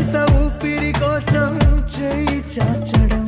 జీవితాంత ఊపిరి కోసం చేయి చాచడం.